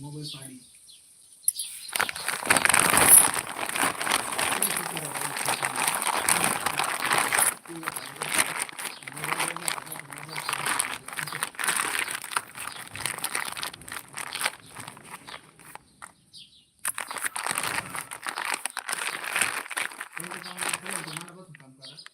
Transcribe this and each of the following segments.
Mobile पाणी मनापासून काम करा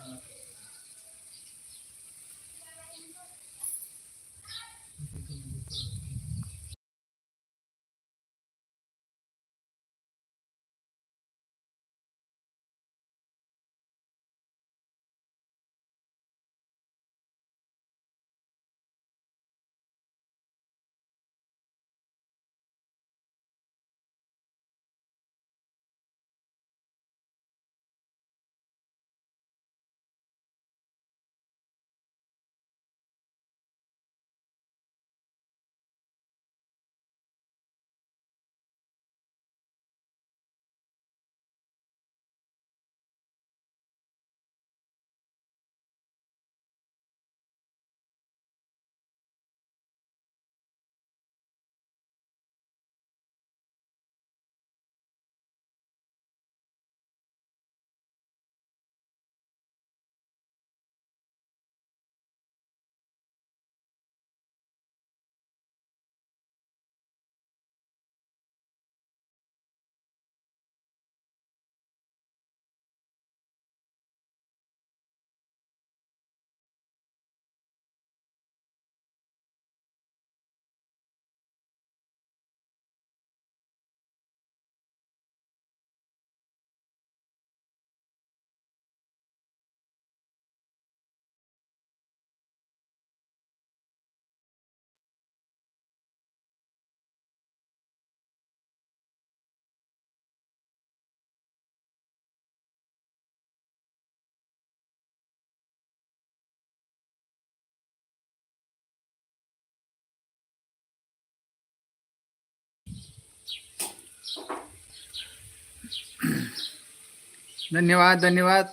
धन्यवाद धन्यवाद.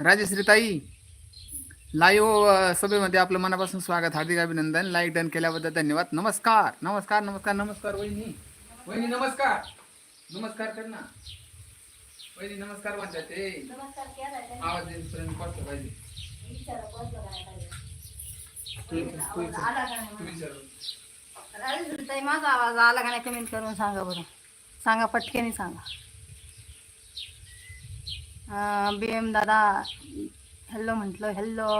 राजश्रीताई लाईव्ह सभेमध्ये आपलं मनापासून स्वागत हार्दिक अभिनंदन. लाईक डन केल्याबद्दल धन्यवाद. नमस्कार नमस्कार नमस्कार नमस्कार वहिनी. वहिनी नमस्कार. नमस्कार कर ना. वहिनी नमस्कार म्हणतात ते. आवाज येईपर्यंत पाहिजे. पोहोचलं माझा आवाज आला का नाही? कमेंट करून सांगा बरं. सांगा पटकेने सांगा. बी एम दादा हॅलो म्हटलं हॅलो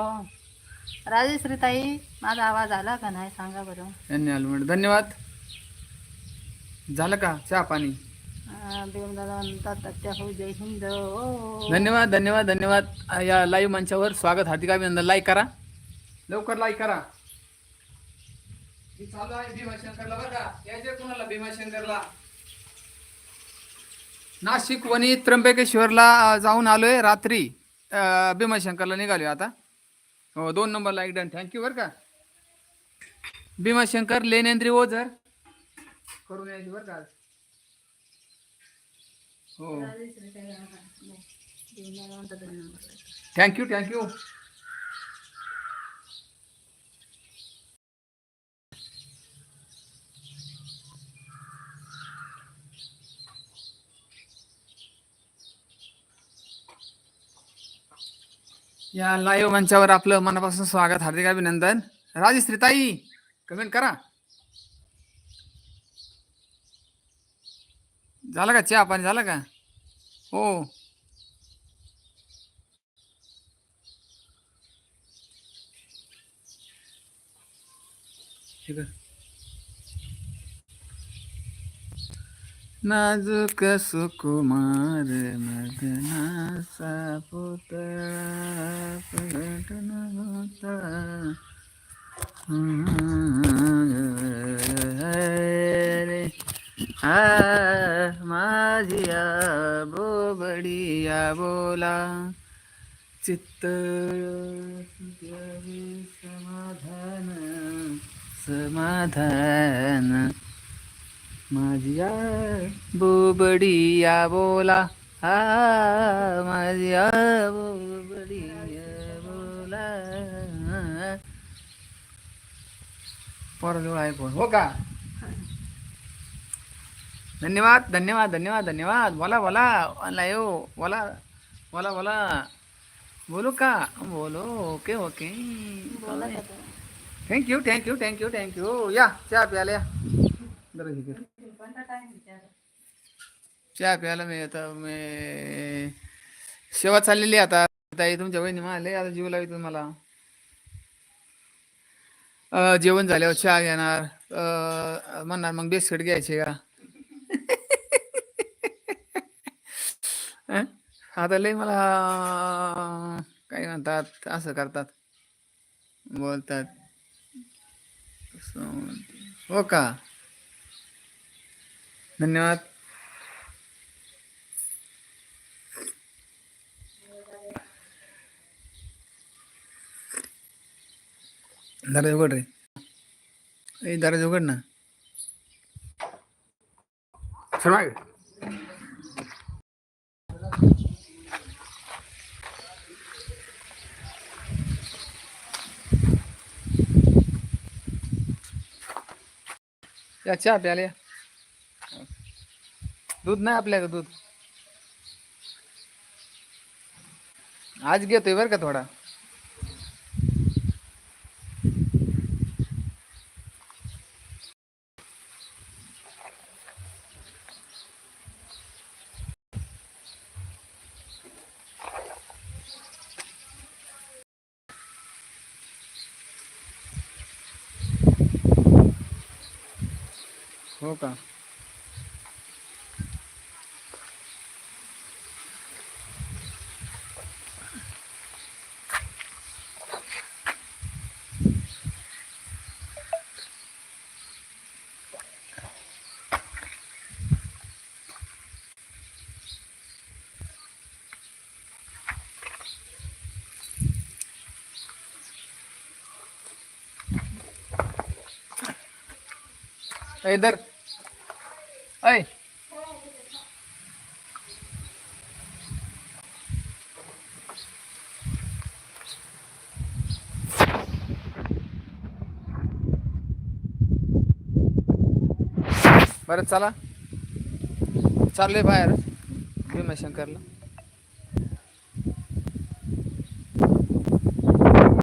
राजेश्री ताई माझा आवाज आला का नाही सांगा बरं. म्हणजे धन्यवाद. झालं का चहा पाणी? बी एम दादा म्हणतात हो जय हिंद. ओ. धन्यवाद धन्यवाद धन्यवाद. या लाईव्ह मंचावर स्वागत हार्दिक अभिनंदन लाईक करा. लवकर लाईक करा. मी चालू आहे भीमाशंकरला बरं का. यायचे कुणाला? भीमाशंकरला. नाशिक वणी त्र्यंबकेश्वरला जाऊन आलोय रात्री. भीमाशंकरला निघालोय आता. हो दोन नंबर लाईक डन. थँक्यू बरं का. भीमाशंकर लेनेंद्री ओझर. करून यायची बरं का हो. थँक्यू थँक्यू हा, नाही. बी एम दादा म्हणतात धन्यवाद. थँक्यू थँक्यू या लाईव्ह मंचावर आपलं मनापासून स्वागत हार्दिक अभिनंदन. राजश्री ताई कमेंट करा. झालं का चहा पाणी? झालं का? हो. ठीक आहे नाजूक सुकुमार मदनाचा पुतळा प्रगटन होता। रे आ माझिया बोबडिया बोला चित्त समाधान समाधान। माझिया बोबडिया बोला. हा माझिया बोबडिया बोला. पोराजवळ आहे फोन. हो का? धन्यवाद धन्यवाद धन्यवाद धन्यवाद. बोला बोला. बोला यो. बोला बोला बोला. बोलू का? बोलो. Okay okay? Thank you thank you thank you thank you या चहा प्यायला या. कोणता चहा प्यायला मी आता मी सेवा चाललेली आहे आता. ताई तुमच्या बहिणी म्हणाले आता जीव लावित मला. अं, जेवण झाल्यावर चहा घेणार. अं, म्हणणार मग बिस्किट घ्यायचे का? अं? आता लय मला काय म्हणतात असं करतात. बोलतात. हो का? धन्यवाद. दरवाजा उघड रे. ए उघड ना. सर मागे. या चहा प्यायला या. दूध नाही आपल्याकडे दूध। आज घेतोय बरं का थोडा। हो का? इधर। ऐ बरं चला। चालले बाहेर. भीमाशंकरला